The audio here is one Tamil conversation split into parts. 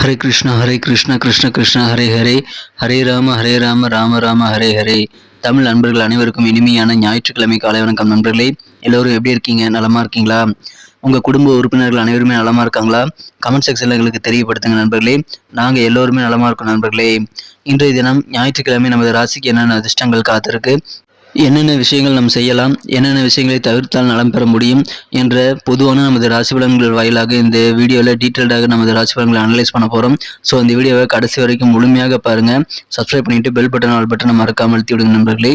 ஹரே கிருஷ்ணா ஹரே கிருஷ்ணா கிருஷ்ண கிருஷ்ணா ஹரே ஹரே ஹரே ராம ஹரே ராம ராம ராம ஹரே ஹரே தமிழ் நண்பர்கள் அனைவருக்கும் இனிமையான ஞாயிற்றுக்கிழமை காலை வணக்கம் நண்பர்களே. எல்லோரும் எப்படி இருக்கீங்க? நலமா இருக்கீங்களா? உங்க குடும்ப உறுப்பினர்கள் அனைவருமே நலமா இருக்காங்களா? கமெண்ட் செக்ஷன்ல எங்களுக்கு தெரியப்படுத்துங்க நண்பர்களே. நாங்க எல்லோருமே நலமா இருக்கோம் நண்பர்களே. இன்றைய தினம் ஞாயிற்றுக்கிழமை நமது ராசிக்கு என்னென்ன அதிர்ஷ்டங்கள் காத்திருக்கு? என்னென்ன விஷயங்கள் நாம் செய்யலாம் என்னென்ன விஷயங்களை தவிர்த்தால் நலம் பெற முடியும் என்ற பொதுவான நமது ராசி பலன்கள் வாயிலாக இந்த வீடியோவில் டீட்டெயில்டாக நமது ராசி பலன்களை அனலைஸ் பண்ண போகிறோம் ஸோ இந்த வீடியோவை கடைசி வரைக்கும் முழுமையாக பாருங்கள் சப்ஸ்கிரைப் பண்ணிவிட்டு பெல் பட்டன் ஆல் பட்டனை மறக்காமல் அழுத்தி விடுங்க நண்பர்களே.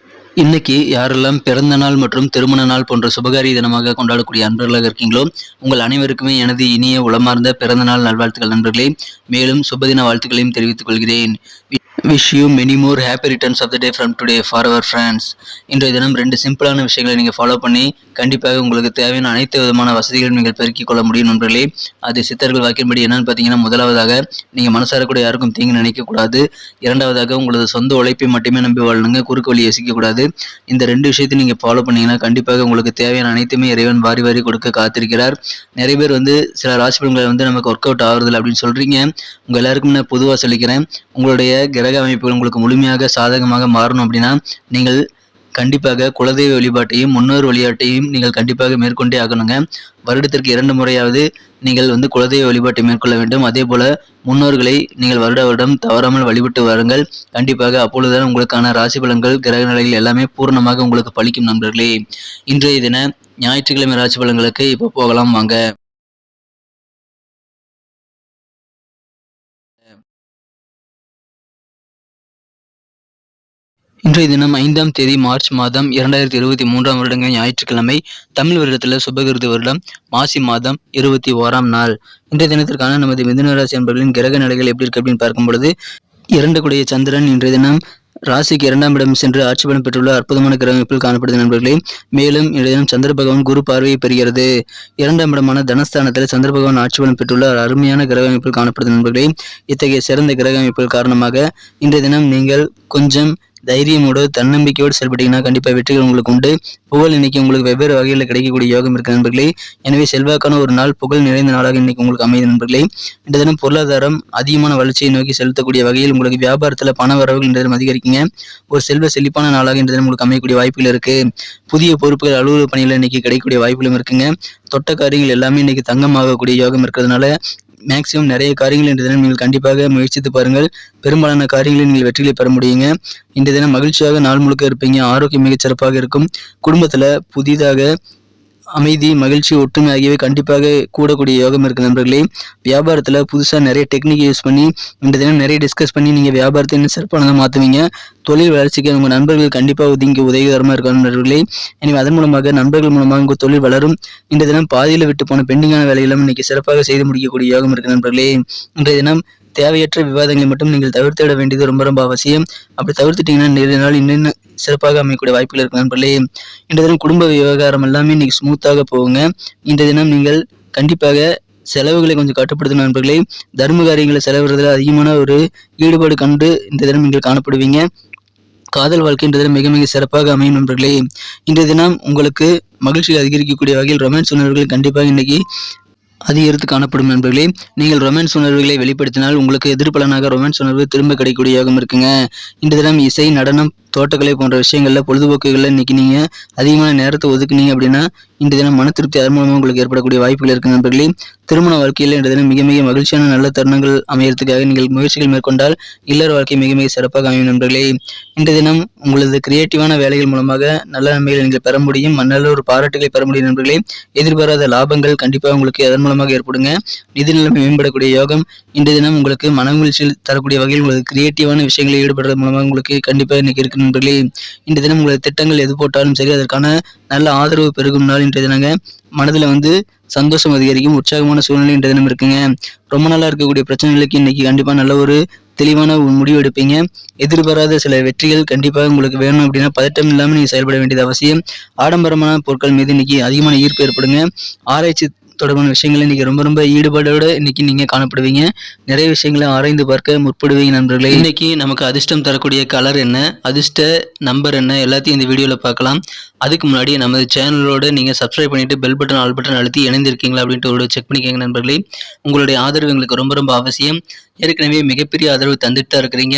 இன்னைக்கு யாரெல்லாம் பிறந்த நாள் மற்றும் திருமண நாள் போன்ற சுபகாரிய தினமாக கொண்டாடக்கூடிய அன்பர்களாக இருக்கீங்களோ உங்கள் அனைவருக்குமே எனது இனிய உளமார்ந்த பிறந்த நாள் நல்வாழ்த்துக்கள் நண்பர்களே. மேலும் சுபதின வாழ்த்துக்களையும் தெரிவித்துக் கொள்கிறேன். Wish you many more happy returns of the day from today for our friends இன்றைய தினம் ரெண்டு சிம்பிளான விஷயங்களை நீங்கள் ஃபாலோ பண்ணி கண்டிப்பாக உங்களுக்கு தேவையான அனைத்து விதமான வசதிகளும் நீங்கள் பெருக்கிக் கொள்ள முடியும் நண்பர்களே. அது சித்தர்கள் வாக்கின்படி என்னன்னு பார்த்தீங்கன்னா முதலாவதாக நீங்கள் மனசார கூட யாருக்கும் தீங்கு நினைக்கக்கூடாது இரண்டாவதாக உங்களது சொந்த உழைப்பை மட்டுமே நம்பி வாழணுங்க குறுக்கு வழி யோசிக்கக்கூடாது இந்த ரெண்டு விஷயத்தையும் நீங்கள் ஃபாலோ பண்ணீங்கன்னா கண்டிப்பாக உங்களுக்கு தேவையான அனைத்துமே இறைவன் வாரி வாரி கொடுக்க காத்திருக்கிறார். நிறைய பேர் வந்து சில ராசி பலன்களை வந்து நமக்கு ஒர்க் அவுட் ஆகுறதில்ல அப்படின்னு சொல்கிறீங்க உங்கள் எல்லாருக்கும் நான் பொதுவாக சொல்லிக்கிறேன். உங்களுடைய கிரக அமைப்புகள் உங்களுக்கு முழுமையாக சாதகமாக மாறணும் அப்படின்னா நீங்கள் கண்டிப்பாக குலதெய்வ வழிபாட்டையும் முன்னோர் வழிபாட்டையும் நீங்கள் கண்டிப்பாக மேற்கொண்டே ஆகணுங்க. வருடத்திற்கு இரண்டு முறையாவது நீங்கள் வந்து குலதெய்வ வழிபாட்டை மேற்கொள்ள வேண்டும். அதே போல முன்னோர்களை நீங்கள் வருட வருடம் தவறாமல் வழிபட்டு வாருங்கள். கண்டிப்பாக அப்பொழுதுதான் உங்களுக்கான ராசி பலன்கள் கிரக நிலைகள் எல்லாமே பூர்ணமாக உங்களுக்கு பலிக்கும் நண்பர்களே. இன்றைய தின ஞாயிற்றுக்கிழமை ராசி பலன்களுக்கு இப்போ போகலாம் வாங்க. இன்றைய தினம் ஐந்தாம் தேதி மார்ச் மாதம் இரண்டாயிரத்தி இருபத்தி மூன்றாம் வருடங்கள் ஞாயிற்றுக்கிழமை தமிழ் வருடத்தில் சுபகிருது வருடம் மாசி மாதம் இருபத்தி ஓராம் நாள். இன்றைய தினத்திற்கான நமது மிதுன ராசி என்பர்களின் கிரக நிலைகள் எப்படி இருக்கு அப்படின்னு பார்க்கும் பொழுது இரண்டு கூடிய சந்திரன் இன்றைய தினம் ராசிக்கு இரண்டாம் இடம் சென்று ஆட்சி பலம் பெற்றுள்ள அற்புதமான கிரகமைப்பில் காணப்படுது நண்பர்களே. மேலும் இன்றைய தினம் சந்திர பகவான் குரு பார்வையை பெறுகிறது. இரண்டாம் இடமான தனஸ்தானத்தில் சந்திர பகவான் ஆட்சி பலம் பெற்றுள்ள அருமையான கிரகமைப்பில் காணப்படுது நண்பர்களே. இத்தகைய சிறந்த கிரக அமைப்புகள் காரணமாக இன்றைய தினம் நீங்கள் கொஞ்சம் தைரியமோடு தன்னம்பிக்கையோடு செயல்பட்டீங்கன்னா கண்டிப்பாக வெற்றிகள் உங்களுக்கு உண்டு. புகழ் இன்னைக்கு உங்களுக்கு வெவ்வேறு வகையில் கிடைக்கக்கூடிய யோகம் இருக்கு நண்பர்களே. எனவே செல்வாக்கான ஒரு நாள் புகழ் நிறைந்த நாளாக இன்னைக்கு உங்களுக்கு அமைது நண்பர்களே. இந்த தினம் பொருளாதாரம் அதிகமான வளர்ச்சியை நோக்கி செலுத்தக்கூடிய வகையில் உங்களுக்கு வியாபாரத்தில் பண வரவுகள் இந்த தினம் அதிகரிக்குங்க. ஒரு செல்வ செழிப்பான நாளாக இந்த தினம் உங்களுக்கு அமையக்கூடிய வாய்ப்புகள் இருக்கு. புதிய பொறுப்புகள் அலுவலக பணிகள் இன்னைக்கு கிடைக்கக்கூடிய வாய்ப்புகளும் இருக்குங்க. தொட்ட காரியங்கள் எல்லாமே இன்னைக்கு தங்கமாகக்கூடிய யோகம் இருக்கிறதுனால மேக்சிமம் நிறைய காரியங்கள் இன்று தினம் நீங்கள் கண்டிப்பாக முயற்சித்து பாருங்கள். பெரும்பாலான காரியங்களில் நீங்கள் வெற்றிகளை பெற முடியுங்க. இன்றைய தினம் மகிழ்ச்சியாக நாள் முழுக்க இருப்பீங்க. ஆரோக்கியம் மிகச் சிறப்பாக இருக்கும். குடும்பத்தில் புதிதாக அமைதி மகிழ்ச்சி ஒற்றுமை ஆகியவை கண்டிப்பாக கூடக்கூடிய யோகம் இருக்கு நண்பர்களே. வியாபாரத்தில் புதுசாக நிறைய டெக்னிக் யூஸ் பண்ணி இந்த தினம் நிறைய டிஸ்கஸ் பண்ணி நீங்கள் வியாபாரத்தை இன்னும் சிறப்பானதாக மாற்றுவீங்க தொழில் வளர்ச்சிக்கு உங்கள் நண்பர்கள் கண்டிப்பாக உதவி உதவிகரமாக இருக்கும் நண்பர்களே. எனவே அதன் மூலமாக நண்பர்கள் மூலமாக உங்கள் தொழில் வளரும். இந்த தினம் பாதியில் விட்டு போன பெண்டிங்கான வேலைகளும் இன்னைக்கு சிறப்பாக செய்து முடிக்கக்கூடிய யோகம் இருக்கு நண்பர்களே. இன்றைய தினம் தேவையற்ற விவாதங்களை மட்டும் நீங்கள் தவிர்த்திட வேண்டியது ரொம்ப ரொம்ப அவசியம். அப்படி தவிர்த்துட்டீங்கன்னா நிறைய நாள் இன்னும் சிறப்பாக அமையக்கூடிய வாய்ப்புகள் இருக்கு நண்பர்களே. இன்றைய தினம் குடும்ப விவகாரம் எல்லாமே இன்னைக்கு ஸ்மூத்தாக போகுங்க. இன்றைய தினம் நீங்கள் கண்டிப்பாக செலவுகளை கொஞ்சம் கட்டுப்படுத்தணும் நண்பர்களே. தர்ம காரியங்களை செலவிடுறதுல அதிகமான ஒரு ஈடுபாடு கண்டு இந்த தினம் நீங்கள் காணப்படுவீங்க. காதல் வாழ்க்கை மிக மிக சிறப்பாக அமையும் நண்பர்களே. இன்றைய தினம் உங்களுக்கு மகிழ்ச்சியை அதிகரிக்கக்கூடிய வகையில் ரொமான்ஸ் உணர்வுகள் கண்டிப்பாக இன்னைக்கு அதிகரித்து காணப்படும் நண்பர்களே. நீங்கள் ரொமான்ஸ் உணர்வுகளை வெளிப்படுத்தினால் உங்களுக்கு எதிர்பலனாக ரொமான்ஸ் உணர்வு திரும்ப கிடைக்கக்கூடிய யோகம் இருக்குங்க. இந்த தினம் இசை நடனம் தோட்டக்கலை போன்ற விஷயங்களில் பொழுதுபோக்குகளில் இன்றைக்கி நீங்கள் அதிகமான நேரத்தை ஒதுக்குனீங்க அப்படின்னா இன்று தினம் மன திருப்தி அதன் மூலமாக உங்களுக்கு ஏற்படக்கூடிய வாய்ப்புகள் இருக்கு நண்பர்களே. திருமண வாழ்க்கையில் இன்று தினம் மிக மிக மகிழ்ச்சியான நல்ல தருணங்கள் அமையறதுக்காக நீங்கள் முயற்சிகள் மேற்கொண்டால் இல்லற வாழ்க்கை மிக மிக சிறப்பாக அமையும் நண்பர்களே. இன்று தினம் உங்களது கிரியேட்டிவான வேலைகள் மூலமாக நல்ல நன்மைகளை நீங்கள் பெற முடியும் நல்ல ஒரு பாராட்டுகளை பெற முடியும் நண்பர்களே. எதிர்பாராத லாபங்கள் கண்டிப்பாக உங்களுக்கு அதன் மூலமாக ஏற்படுங்க. நிதி நிலைமை மேம்படக்கூடிய யோகம் இன்று தினம் உங்களுக்கு மனமகிழ்ச்சியில் தரக்கூடிய வகையில் உங்களுக்கு கிரியேட்டிவான விஷயங்களில் ஈடுபடுறது மூலமாக உங்களுக்கு கண்டிப்பாக இன்னைக்கு இருக்கு நண்பர்களே இன்றைய தினம் உங்களது திட்டங்கள் எது போட்டாலும் சரி அதற்கான நல்ல ஆதரவு பெருகும் நாள் இன்றைய தினங்க. மனதில் வந்து சந்தோஷம் அதிகரிக்கும் உற்சாகமான சூழ்நிலை இன்றைய தினம் இருக்குங்க. ரொம்ப நாளாக இருக்கக்கூடிய பிரச்சனைகளுக்கு இன்னைக்கு கண்டிப்பாக நல்ல ஒரு தெளிவான முடிவு எடுப்பீங்க. எதிர்பாராத சில வெற்றிகள் கண்டிப்பாக உங்களுக்கு வேணும் அப்படின்னா பதட்டம் இல்லாமல் நீங்கள் செயல்பட வேண்டியது அவசியம். ஆடம்பரமான பொருட்கள் மீது இன்னைக்கு அதிகமான ஈர்ப்பு ஏற்படுங்க. ஆராய்ச்சி தொடர்பான விஷயங்களை இன்னைக்கு ரொம்ப ரொம்ப ஈடுபாடோட இன்னைக்கு நீங்கள் காணப்படுவீங்க. நிறைய விஷயங்களை ஆராய்ந்து பார்க்க முற்படுவீங்க நண்பர்களே. இன்னைக்கு நமக்கு அதிர்ஷ்டம் தரக்கூடிய கலர் என்ன? அதிர்ஷ்ட நம்பர் என்ன? எல்லாத்தையும் இந்த வீடியோவில் பார்க்கலாம். அதுக்கு முன்னாடி நமது சேனலோடு நீங்கள் சப்ஸ்கிரைப் பண்ணிவிட்டு பெல் பட்டன் ஆல் பட்டன் அழுத்தி இணைந்திருக்கீங்களா அப்படின்ட்டு ஒரு செக் பண்ணிக்கோங்க நண்பர்களே. உங்களுடைய ஆதரவு எங்களுக்கு ரொம்ப ரொம்ப அவசியம். ஏற்கனவே மிகப்பெரிய ஆதரவு தந்துட்டு தான் இருக்கிறீங்க.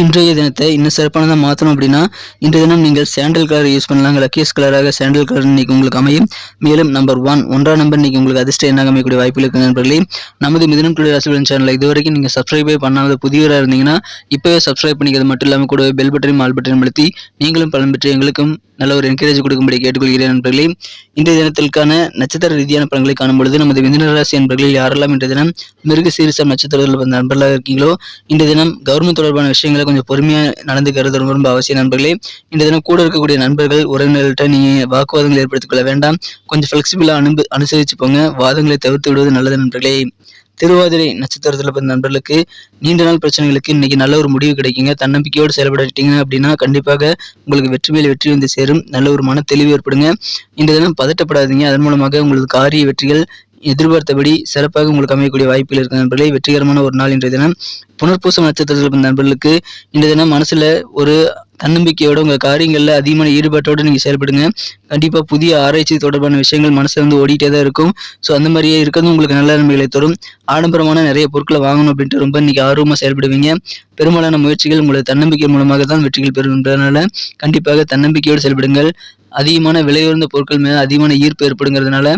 இன்றைய தினத்தை இன்னும் சிறப்பானதாக மாற்றணும் அப்படின்னா இன்றைய தினம் நீங்கள் சாண்டல் கலர் யூஸ் பண்ணலாம் லக்கியஸ் கலராக சாண்டல் கலர் இன்னைக்கு உங்களுக்கு அமையும். மேலும் நம்பர் ஒன் ஒன்றாம் நம்பர் இன்னைக்கு உங்களுக்கு அதிர்ஷ்டம் என்ன அமையக்கூடிய வாய்ப்புகள் இருக்கு நண்பர்களே. நமது மிதனம் டுடே ராசிபலன் சேனலில் இதுவரைக்கும் நீங்கள் சப்ஸ்கிரைபே பண்ணாத புதியவராக இருந்தீங்கன்னா இப்போவே சப்ஸ்கிரைப் பண்ணிக்கிறது மட்டும் இல்லாமல் கூட பெல் பட்டனையும் ஆல் பட்டனையும் அழுத்தி நீங்களும் பலன் பெற்று எங்களுக்கும் நல்ல ஒரு என்கரேஜ் கொடுக்கும்படி கேட்டுக்கொள்கிறேன் நண்பர்களே. இன்றைய தினத்திற்கான நட்சத்திர ரீதியான பலன்களை காணும் பொழுது நமது மிதன ராசி நண்பர்களில் யாரெல்லாம் இன்றைய தினம் மிருக சீரிசம் நட்சத்திரத்தில் வந்த நண்பர்களாக இருக்கீங்களோ இன்றைய தினம் கவர்மெண்ட் தொடர்பான விஷயங்கள் கொஞ்சம் பொறுமையாக நடந்துக்கிறது ரொம்ப ரொம்ப அவசியம் நண்பர்களே. இந்த தினம் கூட இருக்கக்கூடிய நண்பர்கள் உறவினர்கள்ட்ட நீங்கள் வாக்குவாதங்கள் ஏற்படுத்திக் கொள்ள வேண்டாம். கொஞ்சம் ஃப்ளெக்சிபிளாக அனுபு அனுசரித்து போங்க. வாதங்களை தவிர்த்து விடுவது நல்லது நண்பர்களே. திருவாதிரை நட்சத்திரத்தில் பிறந்த நண்பர்களுக்கு நீண்ட நாள் பிரச்சனைகளுக்கு இன்னைக்கு நல்ல ஒரு முடிவு கிடைக்குங்க. தன்னம்பிக்கையோடு செயல்படுத்தீங்க அப்படின்னா கண்டிப்பாக உங்களுக்கு வெற்றி மேல் வெற்றி வந்து சேரும். நல்ல ஒரு மன தெளிவு ஏற்படுங்க. இந்த தினம் பதட்டப்படாதீங்க. அதன் மூலமாக உங்களது காரிய வெற்றிகள் எதிர்பார்த்தபடி சிறப்பாக உங்களுக்கு அமையக்கூடிய வாய்ப்புகள் இருக்க நண்பர்களே வெற்றிகரமான ஒரு நாள் இன்றைய தினம். புனர்பூசம் நட்சத்திரத்தில் இருந்த நண்பர்களுக்கு இன்றைய தினம் மனசுல ஒரு தன்னம்பிக்கையோட உங்க காரியங்கள்ல அதிகமான ஈடுபாட்டோடு நீங்க செயல்படுங்க. கண்டிப்பா புதிய ஆராய்ச்சி தொடர்பான விஷயங்கள் மனசுல வந்து ஓடிட்டே தான் இருக்கும். ஸோ அந்த மாதிரியே இருக்கிறது உங்களுக்கு நல்ல நன்மைகளை தரும். ஆடம்பரமான நிறைய பொருட்களை வாங்கணும் அப்படின்ட்டு ரொம்ப இன்னைக்கு ஆர்வமா செயல்படுவீங்க. பெரும்பாலான முயற்சிகள் உங்களது தன்னம்பிக்கை மூலமாக தான் வெற்றிகள் பெறுகின்றனால கண்டிப்பாக தன்னம்பிக்கையோடு செயல்படுங்கள். அதிகமான விலையுயர்ந்த பொருட்கள் மீது அதிகமான ஈர்ப்பு ஏற்படுங்கிறதுனால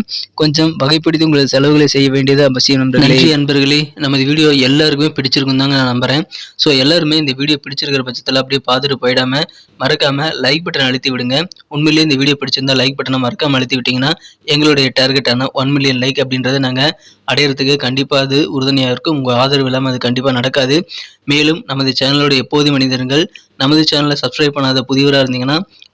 கொஞ்சம் வகைப்படுத்தி உங்களது செலவுகளை செய்ய வேண்டியது அவசியம் நண்பர்களே. நன்றி நண்பர்களே. நமது வீடியோ எல்லாருக்குமே பிடிச்சிருக்கும் தாங்க நான் நம்புறேன். ஸோ எல்லாருமே இந்த வீடியோ பிடிச்சிருக்கிற பட்சத்தில் அப்படியே பார்த்துட்டு போயிடாம மறக்காம லைக் பட்டன் அழுத்தி விடுங்க. உண்மையிலேயே இந்த வீடியோ பிடிச்சிருந்தா லைக் பட்டனை மறக்காம அழுத்தி விட்டீங்கன்னா எங்களுடைய டார்கெட்டான ஒன் மில்லியன் லைக் அப்படின்றத நாங்கள் அடையிறதுக்கு கண்டிப்பாக அது உறுதுணையாக இருக்கும். உங்கள் ஆதரவு இல்லாமல் அது கண்டிப்பாக நடக்காது. மேலும் நமது சேனலோட எப்போதும் மனிதர்கள் நமது சேனலை சப்ஸ்கிரைப் பண்ணாத புதியவராக இருந்தீங்கன்னா